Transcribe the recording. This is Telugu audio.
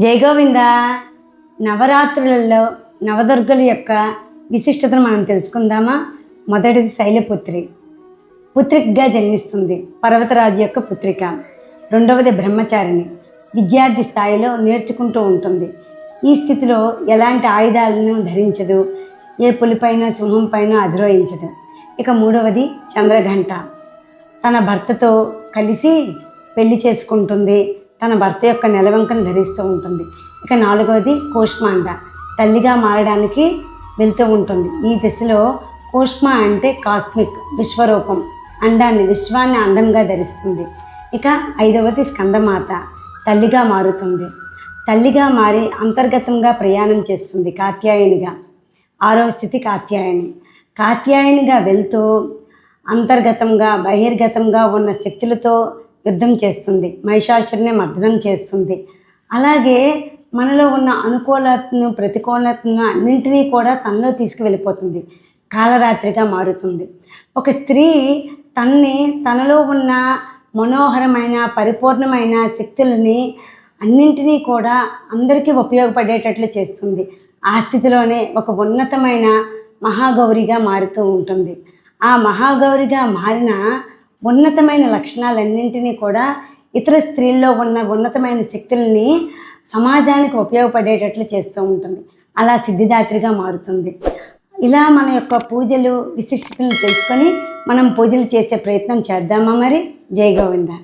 జయగోవింద నవరాత్రులలో నవదుర్గల యొక్క విశిష్టతను మనం తెలుసుకుందామా? మొదటిది శైలపుత్రి. పుత్రికగా జన్మిస్తుంది. పర్వతరాజు యొక్క పుత్రిక. రెండవది బ్రహ్మచారిణి. విద్యార్థి స్థాయిలో నేర్చుకుంటూ ఉంటుంది. ఈ స్థితిలో ఎలాంటి ఆయుధాలను ధరించదు? ఏ పులిపైన సింహం పైన అధిరోహించదు. ఇక మూడవది చంద్రఘంట. తన భర్తతో కలిసి పెళ్ళి చేసుకుంటుంది. తన భర్త యొక్క నెలవంకను ధరిస్తూ ఉంటుంది. ఇక నాలుగవది కోష్మాండ. తల్లిగా మారడానికి వెళ్తూ ఉంటుంది. ఈ దశలో కోష్మ అంటే కాస్మిక్ విశ్వరూపం. అండాన్ని విశ్వాన్ని అండంగా ధరిస్తుంది. ఇక ఐదవది స్కందమాత. తల్లిగా మారుతుంది. తల్లిగా మారి అంతర్గతంగా ప్రయాణం చేస్తుంది కాత్యాయనిగా. ఆరవ స్థితి కాత్యాయని. కాత్యాయనిగా వెళ్తూ అంతర్గతంగా బహిర్గతంగా ఉన్న శక్తులతో యుద్ధం చేస్తుంది. మహిషాసురుని మర్దనం చేస్తుంది. అలాగే మనలో ఉన్న అనుకూలతను ప్రతికూలతను అన్నింటినీ కూడా తనలో తీసుకువెళ్ళిపోతుంది. కాలరాత్రిగా మారుతుంది. ఒక స్త్రీ తన్ని తనలో ఉన్న మనోహరమైన పరిపూర్ణమైన శక్తులని అన్నింటినీ కూడా అందరికీ ఉపయోగపడేటట్లు చేస్తుంది. ఆ స్థితిలోనే ఒక ఉన్నతమైన మహాగౌరిగా మారుతూ ఉంటుంది. ఆ మహాగౌరిగా మారిన ఉన్నతమైన లక్షణాలన్నింటినీ కూడా ఇతర స్త్రీల్లో ఉన్న ఉన్నతమైన శక్తుల్ని సమాజానికి ఉపయోగపడేటట్లు చేస్తూ ఉంటుంది. అలా సిద్ధిదాత్రిగా మారుతుంది. ఇలా మన యొక్క పూజలు విశిష్టతను తెలుసుకొని మనం పూజలు చేసే ప్రయత్నం చేద్దామా మరి? జై గోవిందా.